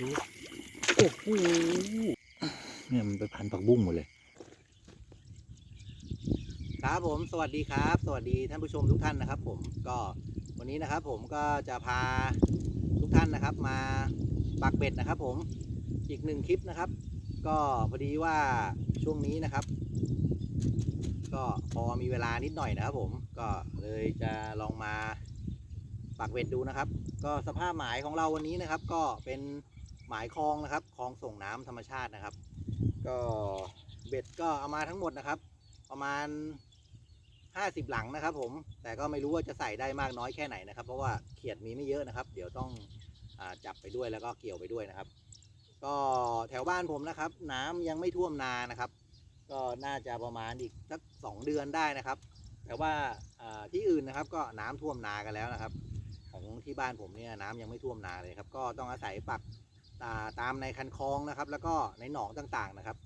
ดูโอ้โหเนี่ยมันไปพันผักบุ้งหมดเลย ครับผมสวัสดีครับ สวัสดีท่านผู้ชมทุกท่านนะครับ ผมก็วันนี้นะครับ ผมก็จะพาทุกท่านนะครับ มาปักเบ็ดนะครับ ผมอีกหนึ่งคลิปนะครับ ก็พอดีว่าช่วงนี้นะครับ ก็พอมีเวลานิดหน่อยนะครับ ผมก็เลยจะลองมาปักเบ็ดดูนะครับ ก็สภาพหมายของเราวันนี้นะครับ ก็เป็น หมายคลองนะครับคลองส่งน้ำธรรมชาตินะครับ ก็เบ็ดก็เอามาทั้งหมดนะครับ ประมาณ 50 หลังนะครับ ผมแต่ก็ไม่รู้ว่าจะใส่ได้มากน้อยแค่ไหนนะครับ เพราะว่าเขียดมีไม่เยอะนะครับ เดี๋ยวต้องอจับไปด้วยแล้วก็เกี่ยวไปด้วยนะครับ ก็แถวบ้านผมนะครับ น้ำยังไม่ท่วมนานะครับ ก็น่าจะประมาณอีกสักสองเดือนได้นะครับ แต่ว่าที่อื่นนะครับ ก็น้ำท่วมนากันแล้วนะครับ ของที่บ้านผมเนี่ยน้ำยังไม่ท่วมนาเลยครับ ก็ต้องอาศัยปัก ตามในคันคลองนะครับ แล้วก็ในหนองต่างๆนะครับ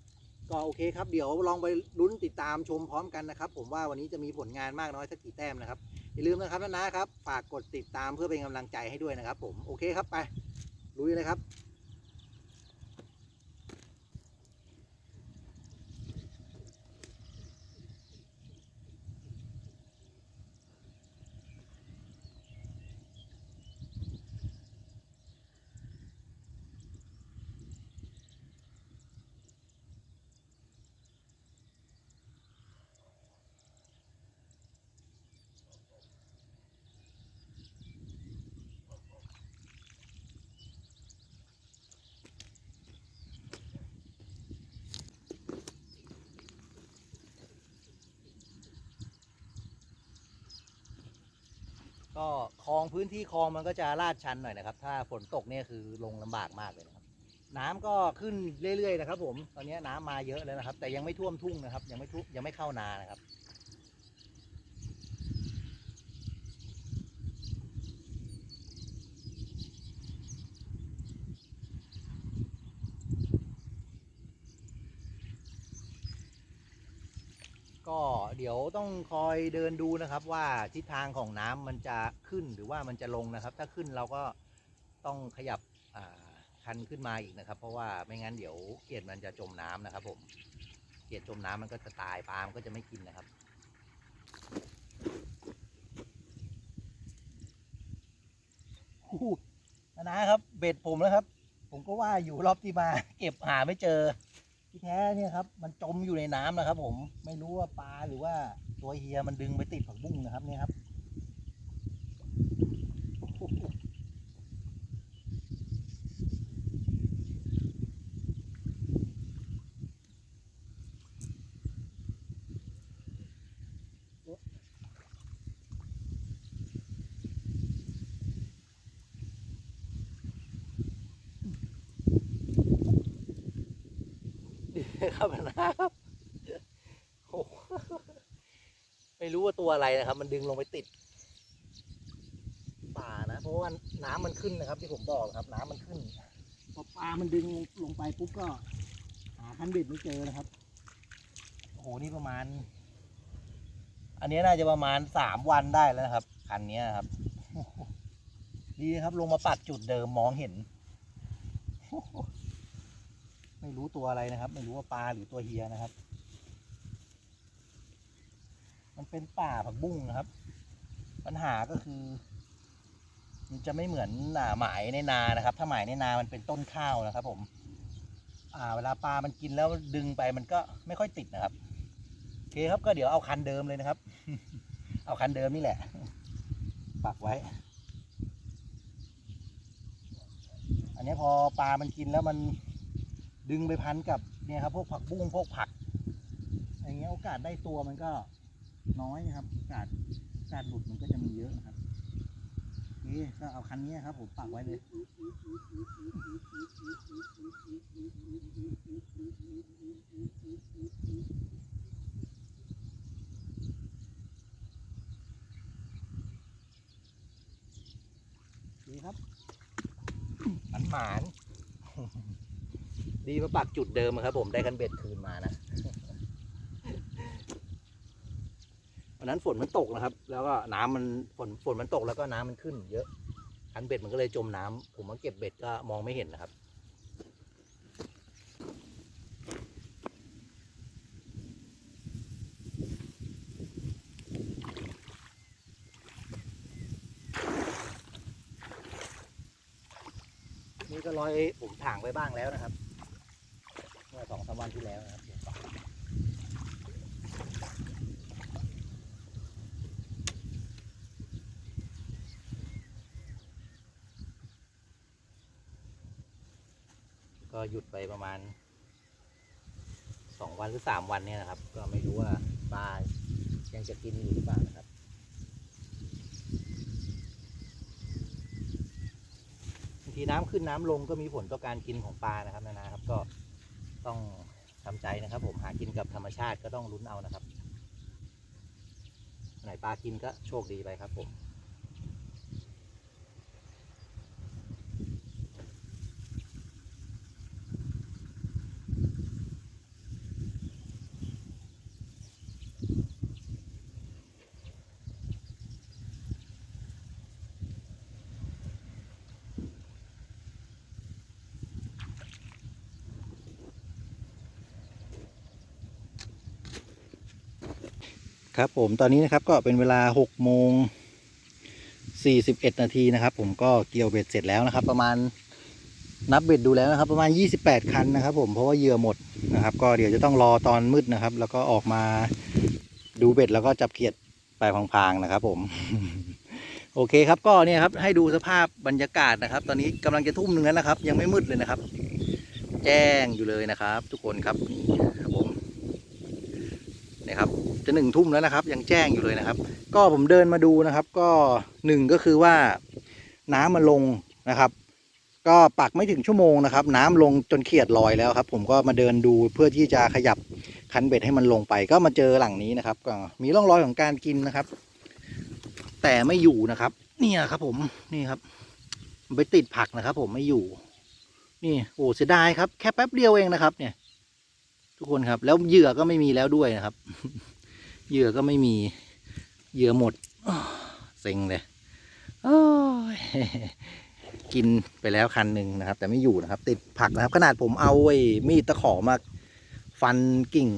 ก็โอเคครับเดี๋ยวลองไปลุ้นติดตามชมพร้อมกันนะครับ ผมว่าวันนี้จะมีผลงานมากน้อยสักกี่แต้มนะครับอย่าลืมนะครับนะนะครับฝากกดติดตามเพื่อเป็นกำลังใจให้ด้วยนะครับ ผมโอเคครับไปลุยเลยครับ ก็คลองพื้นที่คลองมันก็จะลาดชันหน่อยนะครับ ถ้าฝนตกเนี่ยคือลงลำบากมากเลยนะครับ น้ำก็ขึ้นเรื่อยๆนะครับ ผมตอนนี้น้ำมาเยอะแล้วนะครับ แต่ยังไม่ท่วมทุ่งนะครับ ยังไม่ท่วมยังไม่เข้านานะครับ ก็เดี๋ยวต้องคอยเดินดูนะครับ ว่าทิศทางของน้ำมันจะขึ้นหรือว่ามันจะลงนะครับ ถ้าขึ้นเราก็ต้องขยับคันขึ้นมาอีกนะครับ เพราะว่าไม่งั้นเดี๋ยวเกียดมันจะจมน้ำนะครับ ผมเกียดจมน้ำมันก็จะตายปลามก็จะไม่กินนะครับโอ้โหนะครับเบ็ดผมแล้วครับ ผมก็ว่าอยู่รอบที่มา เก็บหาไม่เจอ ที่แท้เนี่ยครับ มันจมอยู่ในน้ำนะครับ ผมไม่รู้ว่าปลาหรือว่าตัวเฮียมันดึงไปติดผักบุ้งนะครับเนี่ยครับ ครับนะครับโอ้โหไม่รู้ว่าตัวอะไรนะครับ มันดึงลงไปติด ป่านะ เพราะว่าน้ำมันขึ้นนะครับ ที่ผมบอกครับ น้ำมันขึ้นพอปลามันดึงลงไปปุ๊บก็ หาคันเบ็ดไม่เจอนะครับโอ้โหนี่ประมาณ อันนี้น่าจะประมาณสามวันได้แล้วนะครับคันนี้ครับดีครับลงมาปัดจุดเดิมมองเห็น ไม่รู้ตัวอะไรนะครับ ไม่รู้ว่าปลาหรือตัวเฮียนะครับ มันเป็นป่าผักบุ้งนะครับ ปัญหาก็คือ มันจะไม่เหมือนหน่าหมายในนานะครับ ถ้าหมายในนามันเป็นต้นข้าวนะครับ ผม อ่า เวลาปลามันกินแล้วดึงไปมันก็ไม่ค่อยติดนะครับโอเคครับก็เดี๋ยวเอาคันเดิมเลยนะครับ เอาคันเดิมนี่แหละ ปักไว้ อันนี้พอปลามันกินแล้วมัน ดึงไปพันกับเนี่ยครับพวกผักบุ้งพวกผักอย่างเงี้ยโอกาสได้ตัวมันก็น้อยนะครับโอกาสโอกาสหลุดมันก็จะมีเยอะนะครับนี่ก็เอาคันนี้ครับผมปักไว้เลยดีครับหมันหมาน ดีมาปักจุดเดิมครับ ผมได้กันเบ็ดคืนมานะวันนั้นฝนมันตกนะครับ แล้วก็น้ำมันฝนฝนมันตกแล้วก็น้ำมันขึ้น เยอะคันเบ็ดมันก็เลยจมน้ำ ผมมาเก็บเบ็ดก็มองไม่เห็นนะครับนี่ก็ร้อยผมถ่างไปบ้างแล้วนะครับ มื่อสองสามวันที่แล้วนะครับก็หยุดไปประมาณสองวันหรือสามวันเนี่ยนะครับ ก็ไม่รู้ว่าปลายังจะกินอยู่หรือเปล่านะครับบางทีน้ำขึ้นน้ำลงก็มีผลต่อการกินของปลานะครับนานาครับก็ ต้องทำใจนะครับ ผมหากินกับธรรมชาติก็ต้องลุ้นเอานะครับไหนปลากินก็โชคดีไปครับผม ครับผมตอนนี้นะครับก็เป็นเวลา6โมง41นาทีนะครับ ผมก็เกี่ยวเบ็ดเสร็จแล้วนะครับ ประมาณนับเบ็ดดูแล้วนะครับ ประมาณ 28 คันนะครับ ผมเพราะว่าเหยื่อหมดนะครับ ก็เดี๋ยวจะต้องรอตอนมืดนะครับ แล้วก็ออกมาดูเบ็ดแล้วก็จับเขียดไปพลางๆนะครับ ผม โอเคครับก็เนี่ยครับ ให้ดูสภาพบรรยากาศนะครับ ตอนนี้กำลังจะทุ่มหนึ่งแล้วนะครับ ยังไม่มืดเลยนะครับ แจ้งอยู่เลยนะครับ ทุกคนครับนี่ครับผมนี่ครับ จะหนึ่งทุ่มแล้วนะครับ ยังแจ้งอยู่เลยนะครับ ก็ผมเดินมาดูนะครับ ก็หนึ่งก็คือว่าน้ำมันลงนะครับ ก็ปักไม่ถึงชั่วโมงนะครับ น้ำลงจนเขียดลอยแล้วครับ ผมก็มาเดินดูเพื่อที่จะขยับคันเบ็ดให้มันลงไป ก็มาเจอหลังนี้นะครับก็มีร่องรอยของการกินนะครับ แต่ไม่อยู่นะครับเนี่ยครับ ผมนี่ครับไปติดผักนะครับ ผมไม่อยู่ นี่โอ้เสียดายครับ แค่แป๊บเดียวเองนะครับ เนี่ย ทุกคนครับ แล้วเหยื่อก็ไม่มีแล้วด้วยนะครับ เหยื่อก็ไม่มี เหยื่อหมดเซ็งเลยกินไปแล้วคันหนึ่งนะครับ แต่ไม่อยู่นะครับ ติดผักนะครับ ขนาดผมเอาไอ้มีดตะขอมาฟันกิ่ง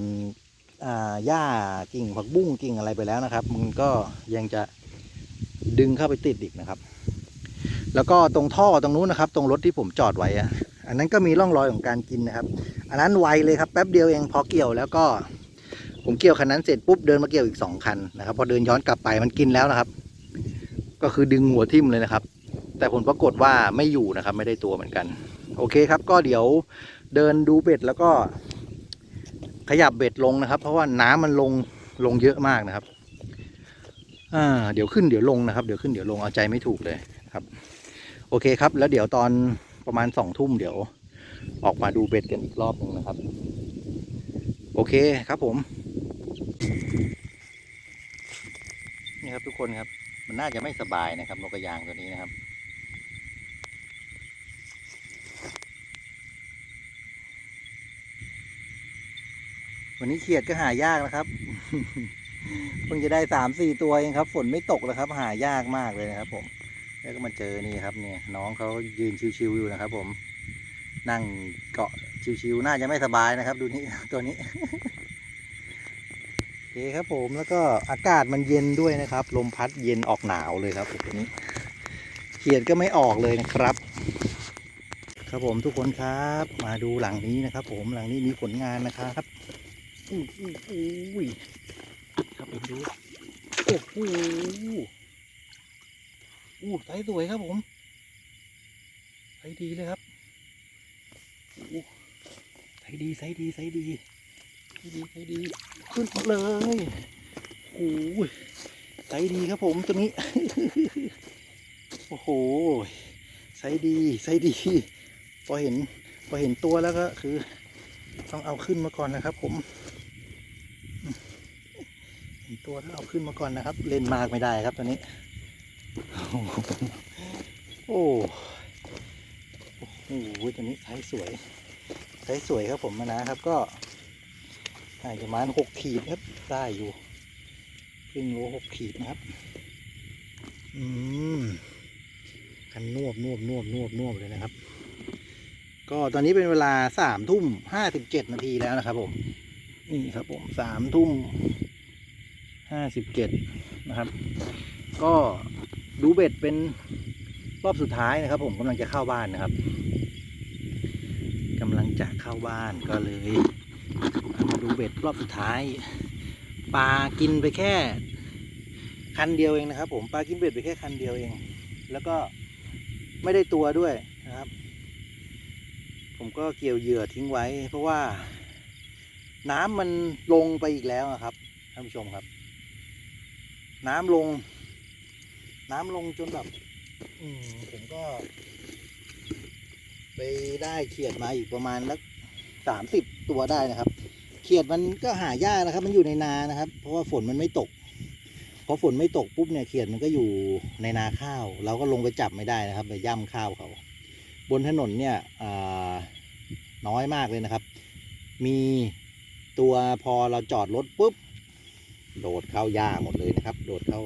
อ่าหญ้ากิ่งผักบุ้งกิ่งอะไรไปแล้วนะครับ มันก็ยังจะดึงเข้าไปติดอีกนะครับ แล้วก็ตรงท่อตรงนู้นนะครับ ตรงรถที่ผมจอดไว้อะอันนั้นก็มีร่องรอยของการกินนะครับ อันนั้นไวเลยครับแป๊บเดียวเองพอเกี่ยวแล้วก็ ผมเกี่ยวคันนั้นเสร็จปุ๊บเดินมาเกี่ยวอีกสองคันนะครับพอเดินย้อนกลับไปมันกินแล้วนะครับ ก็คือดึงหัวทิ่มเลยนะครับ แต่ผลปรากฏว่าไม่อยู่นะครับ ไม่ได้ตัวเหมือนกัน โอเคครับ ก็เดี๋ยวเดินดูเบ็ดแล้วก็ขยับเบ็ดลงนะครับ เพราะว่าน้ำมันลงลงเยอะมากนะครับอ่าเดี๋ยวขึ้นเดี๋ยวลงนะครับ เดี๋ยวขึ้นเดี๋ยวลงเอาใจไม่ถูกเลยครับ โอเคครับ แล้วเดี๋ยวตอนประมาณสองทุ่มเดี๋ยว ออกมาดูเบ็ดกันอีกรอบหนึ่งนะครับ โอเคครับผม นี่ครับทุกคนครับ มันน่าจะไม่สบายนะครับนกกระยางตัวนี้นะครับ วันนี้เขียดก็หายากนะครับเพิ่งจะได้สามสี่ตัวเองครับ ฝนไม่ตกเลยครับ หายากมากเลยนะครับ ผม แล้วก็มาเจอนี่ครับ เนี่ย น้องเขายืนชิวๆอยู่นะครับ ผม นั่งเกาะชิวๆน่าจะไม่สบายนะครับ ดูนี่ตัวนี้ คครับผมแล้วก็อากาศมันเย็นด้วยนะครับ ลมพัดเย็นออกหนาวเลยครับตัวนี้เขียดก็ไม่ออกเลยนะครับ ครับผมทุกคนครับมาดูหลังนี้นะครับ ผมหลังนี้มีผลงานนะครับอุ้อุ้อุ้ครับผมดูโอ้โหอู้ไซสสวยครับผมไซสดีเลยครับอู้ไซสดีไซสดีไซสดีไซสดีไซสดี ขึ้นมาเลยโอ้ยไซส์ดีครับผมตัวนี้ โอ้โห ไซส์ดีไซส์ดี พอเห็น พอเห็นตัวแล้วก็คือ ต้องเอาขึ้นมาก่อนนะครับ ผม เห็นตัวแล้วเอาขึ้นมาก่อนนะครับ เล่นมากไม่ได้ครับตัวนี้ โอ้โอ้โหตัวนี้ไซส์สวยไซส์สวยครับผมมานะครับ ก็ อาจจะประมาณหกขีดครับ ได้อยู่ครึ่งโลหกขีดนะครับ อืมคันนวบนวบนวบนวบนวบเลยนะครับ ก็ตอนนี้เป็นเวลาสามทุ่มห้าสิบเจ็ดนาทีแล้วนะครับ ผม นี่ครับผมสามทุ่มห้าสิบเจ็ดนะครับ ก็ดูเบ็ดเป็นรอบสุดท้ายนะครับ ผมกำลังจะเข้าบ้านนะครับจะเข้าบ้านก็เลยมาดู เบ็ดรอบสุดท้าย ปลากินไปแค่ คันเดียวเองนะครับ ผมปลากินเบ็ดไปแค่คันเดียวเอง แล้วก็ไม่ได้ตัวด้วยนะครับ ผมก็เกี่ยวเหยื่อทิ้งไว้ เพราะว่าน้ำมันลงไปอีกแล้วอะครับท่านผู้ชมครับ น้ำลง น้ำลงจนแบบอืมผมก็ ไปได้เขียดมาอีกประมาณสักสามสิบตัวได้นะครับ เขียดมันก็หายากนะครับ มันอยู่ในนานะครับ เพราะว่าฝนมันไม่ตกพอฝนไม่ตกปุ๊บเนี่ยเขียดมันก็อยู่ในนาข้าว เราก็ลงไปจับไม่ได้นะครับ ไปย่ำข้าวเขา บนถนนเนี่ยน้อยมากเลยนะครับ มีตัวพอเราจอดรถปุ๊บโดดเข้าหญ้าหมดเลยนะครับ โดดเข้า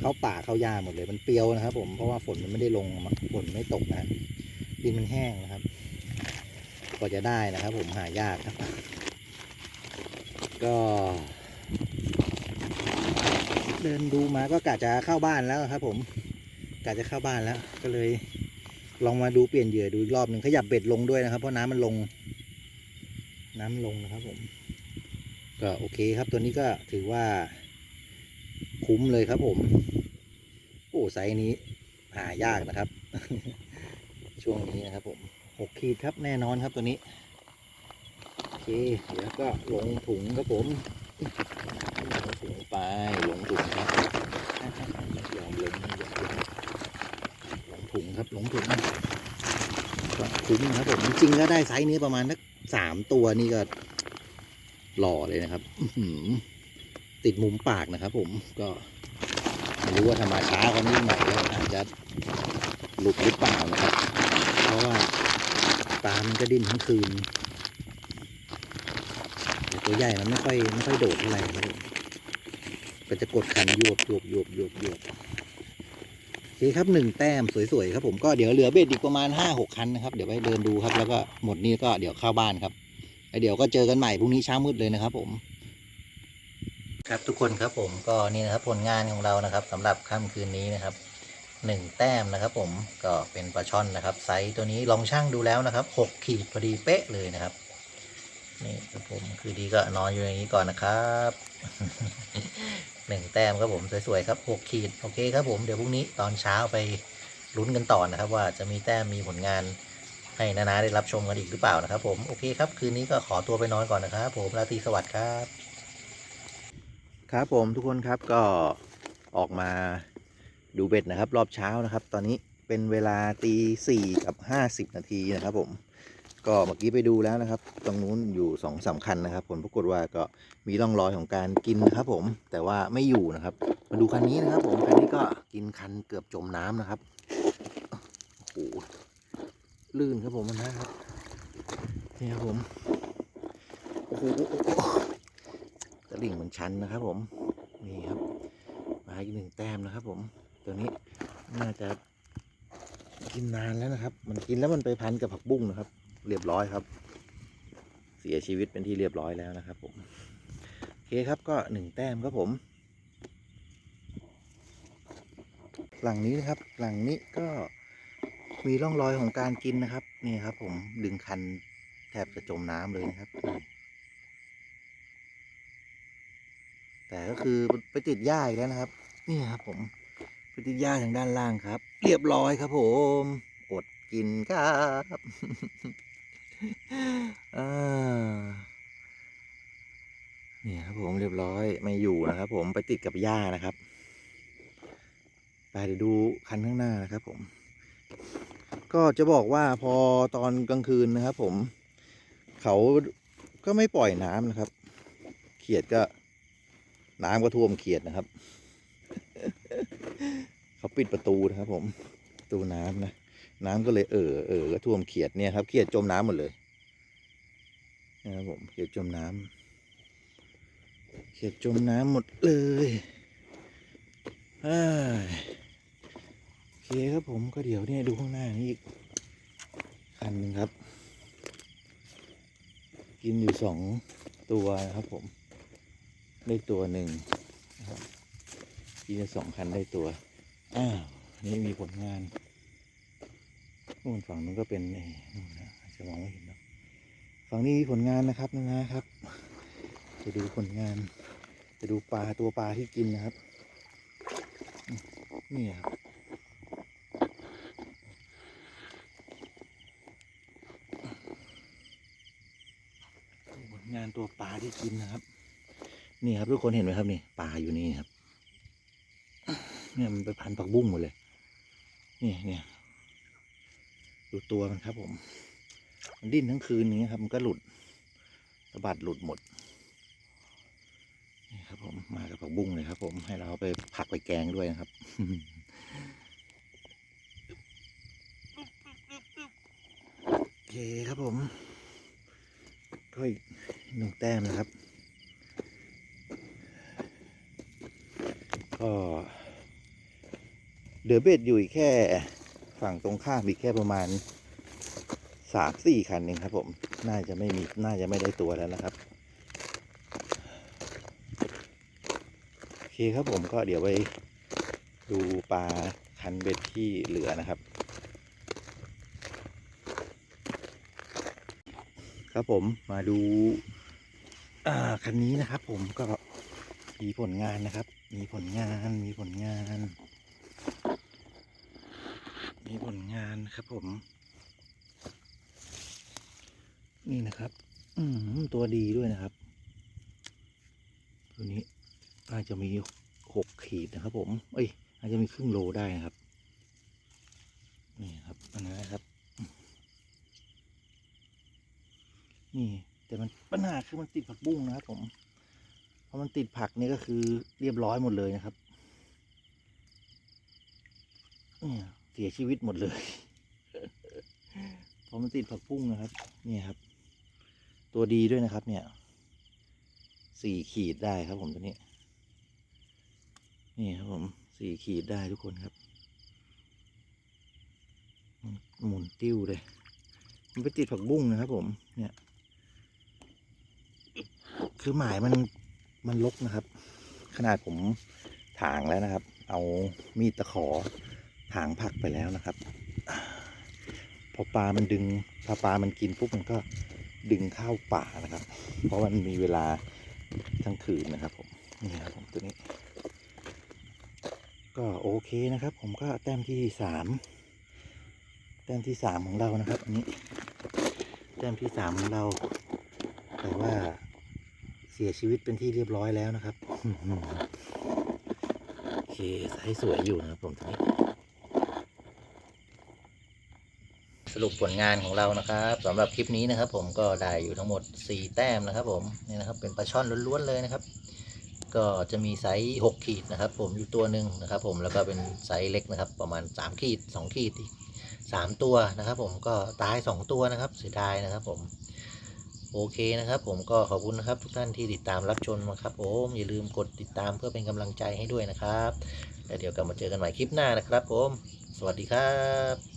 เข้าป่าเข้าหญ้าหมดเลย มันเปรียวนะครับ ผมเพราะว่าฝนมันไม่ได้ลงฝนไม่ตกนะดินมันแห้งนะครับกว่าจะได้นะครับ ผมหายากครับ ก็เดินดูมาก็กะจะเข้าบ้านแล้วครับ ผมกะจะเข้าบ้านแล้ว ก็เลย ลองมาดูเปลี่ยนเหยื่อดูอีกรอบหนึ่งขยับเบ็ดลงด้วยนะครับ เพราะน้ำมันลง น้ำลงนะครับ ผม ก็โอเคครับตัวนี้ก็ถือว่า คุ้มเลยครับ ผม โอ้ไซส์นี้ หายากนะครับ ช่วงนี้นะครับ ผมหกขีดครับแน่นอนครับตัวนี้ เคเดี๋ยวก็ลงถุงครับผมลงถุงไปลงถุงครับยอมลงยอมลงลงถุงครับลงถุงก็คุ้มครับผมจริงๆก็ได้ไซส์นี้ประมาณสักสามตัวนี่ก็หล่อเลยนะครับติดมุมปากนะครับ ผมก็ไม่รู้ว่าทำมาช้ากว่านี้หน่อยอาจจะหลุดหรือเปล่านะครับ เพราะว่าปลามันก็ดิ้นทั้งคืน ตัวใหญ่มันไม่ค่อยไม่ค่อยโดดเท่าไหร่ครับผมก็จะกดคันยวบยวบยวบยวบยวบโอเคครับหนึ่งแต้มสวยๆครับผมก็เดี๋ยวเหลือเบ็ดอีกประมาณห้าหกคันนะครับ เดี๋ยวไปเดินดูครับ แล้วก็หมดนี้ก็เดี๋ยวเข้าบ้านครับแล้วเดี๋ยวก็เจอกันใหม่พรุ่งนี้เช้ามืดเลยนะครับ ผม ครับทุกคนครับผมก็นี่นะครับผลงานของเรานะครับสำหรับค่ำคืนนี้นะครับหนึ่งแต้มนะครับ ผมก็เป็นปลาช่อนนะครับ ไซส์ตัวนี้ลองช่างดูแล้วนะครับหกขีดพอดีเป๊ะเลยนะครับ นี่ครับผมคือดีก็นอนอยู่อย่างนี้ก่อนนะครับหนึ่งแต้มครับผมสวยๆครับหกขีดโอเคครับผมเดี๋ยวพรุ่งนี้ตอนเช้าไปลุ้นกันต่อนะครับ ว่าจะมีแต้มมีผลงานให้นานาได้รับชมกันอีกหรือเปล่านะครับ ผมโอเคครับคืนนี้ก็ขอตัวไปนอนก่อนนะครับ ผมราตรีสวัสดิ์ครับ ครับผมทุกคนครับก็ออกมาดูเบ็ดนะครับ รอบเช้านะครับ ตอนนี้เป็นเวลาตีสี่กับห้าสิบนาทีนะครับผม ก็เมื่อกี้ไปดูแล้วนะครับ ตรงนู้นอยู่สองสามคัญนะครับ ผลปรากฏว่าก็มีร่องรอยของการกินนะครับ ผม แต่ว่าไม่อยู่นะครับ มาดูคันนี้นะครับ ผม คันนี้ก็กินคันเกือบจมน้ำนะครับ โอ้โห ลื่นครับผมมันนะครับ นี่ครับผม โอ้โหโอ้โหตลิ่งมันชันนะครับ ผม นี่ครับ มาอีกหนึ่งแต้มนะครับ ผม ตัวนี้น่าจะกินนานแล้วนะครับ มันกินแล้วมันไปพันกับผักบุ้งนะครับ เรียบร้อยครับ เสียชีวิตเป็นที่เรียบร้อยแล้วนะครับผมโอเคครับก็หนึ่งแต้มครับผมหลังนี้นะครับหลังนี้ก็มีร่องรอยของการกินนะครับ นี่ครับ ผมดึงคันแทบจะจมน้ำเลยนะครับ แต่ก็คือไปติดหญ้าอีกแล้วนะครับ นี่ครับ ผมไปติดหญ้าทางด้านล่างครับ เรียบร้อยครับ ผมอดกินครับ อ่านี่ครับผมเรียบร้อยไม่อยู่นะครับ ผมไปติดกับหญ้านะครับไปเดี๋ยวดูคันข้างหน้านะครับ ผม ก็จะบอกว่าพอตอนกลางคืนนะครับ ผม เขาก็ไม่ปล่อยน้ำนะครับ เขียดก็ น้ำก็ท่วมเขียดนะครับ เขาปิดประตูนะครับ ผมประตูน้ำนะน้ำก็เลยเออเออก็ท่วมเขียดเนี่ยครับเขียดจมน้ำหมดเลย นะครับผมเขียดจมน้ำเขียดจมน้ำหมดเลยอ้ยโอเคครับผมก็เดี๋ยวเนี่ยดูข้างหน้านี่อีกคันหนึ่งครับ กินอยู่สองตัวนะครับผม ได้ตัวหนึ่งนะครับทีละสองคันได้ตัว อ้าวนี่มีผลงานนู่นฝั่งนู้นก็เป็นนู่นนะจะมองไม่เห็นเนอะ ฝั่งนี้มีผลงานนะครับนะครับ จะดูผลงาน จะดูปลาตัวปลาที่กินนะครับ นี่ครับผลงานตัวปลาที่กินนะครับ นี่ครับทุกคนเห็นไหมครับนี่ปลาอยู่นี่ครับ เนี่ยมันไปพันผักบุ้งหมดเลย นี่เนี่ยดูตัวมันครับผม ดิ้นทั้งคืนนี้ครับ มันก็หลุดสะบัดหลุดหมดนี่ครับผมมากับผักบุ้งเลยครับ ผมให้เราไปผักไปแกงด้วยนะครับโอเคครับผม ก็อีกหนึ่งแต้มนะครับ ก็เดือเบ็ดอยู่อีกแค่ฝั่งตรงข้ามอีกแค่ประมาณ สามสี่คันเองครับ ผม น่าจะไม่มี น่าจะไม่ได้ตัวแล้วนะครับ โอเคครับผมก็เดี๋ยวไปดูปลาคันเบ็ดที่เหลือนะครับ ครับผมมาดูอ่าคันนี้นะครับ ผมก็มีผลงานนะครับ มีผลงาน มีผลงาน มีผลงานครับผม นี่นะครับ อืมตัวดีด้วยนะครับ ตัวนี้น่าจะมีหกขีดนะครับ ผม เอ้ย อาจจะมีครึ่งโลได้นะครับ นี่ครับอันนั้นะครับ นี่ แต่มันปัญหาคือมันติดผักบุ้งนะครับผมพอมันติดผักนี่ก็คือเรียบร้อยหมดเลยนะครับเนี่ยเสียชีวิตหมดเลย เพอมันติดผักบุ้งนะครับ เนี่ยครับ ตัวดีด้วยนะครับ เนี่ยสี่ขีดได้ครับผมตัวนี้ นี่ครับผมสี่ขีดได้ทุกคนครับ หมุนติ้วเลย มันไปติดผักบุ้งนะครับผม เนี่ย คือหมายมันมันลกนะครับ ขนาดผมถางแล้วนะครับ เอามีดตะขอถางผักไปแล้วนะครับ พอปลามันดึงพอปลามันกินปุ๊บมันก็ ดึงเข้าป่านะครับ เพราะมันมีเวลาทั้งคืนนะครับผมนี่ครับผมตัวนี้ ก็โอเคนะครับ ผมก็แต้มที่สามแต้มที่สามของเรานะครับนี้แต้มที่สามของเรา แต่ว่าเสียชีวิตเป็นที่เรียบร้อยแล้วนะครับโอเคไซส์สวยอยู่นะครับผมตรงนี้ สรุปผลงานของเรานะครับสำหรับคลิปนี้นะครับ ผมก็ได้อยู่ทั้งหมด 4 แต้มนะครับผมนี่นะครับเป็นปลาช่อนล้วนๆเลยนะครับ ก็จะมีไซส์6ขีดนะครับ ผมอยู่ตัวหนึ่งนะครับ ผมแล้วก็เป็นไซส์เล็กนะครับ ประมาณ 3 ขีด 2 ขีดอีก3ตัวนะครับ ผมก็ตาย 2 ตัวนะครับเสียดายนะครับ ผมโอเคนะครับ ผมก็ขอบคุณนะครับ ทุกท่านที่ติดตามรับชมนะครับผมอย่าลืมกดติดตามเพื่อเป็นกำลังใจให้ด้วยนะครับแล้วเดี๋ยวกลับมาเจอกันใหม่คลิปหน้านะครับ ผม สวัสดีครับ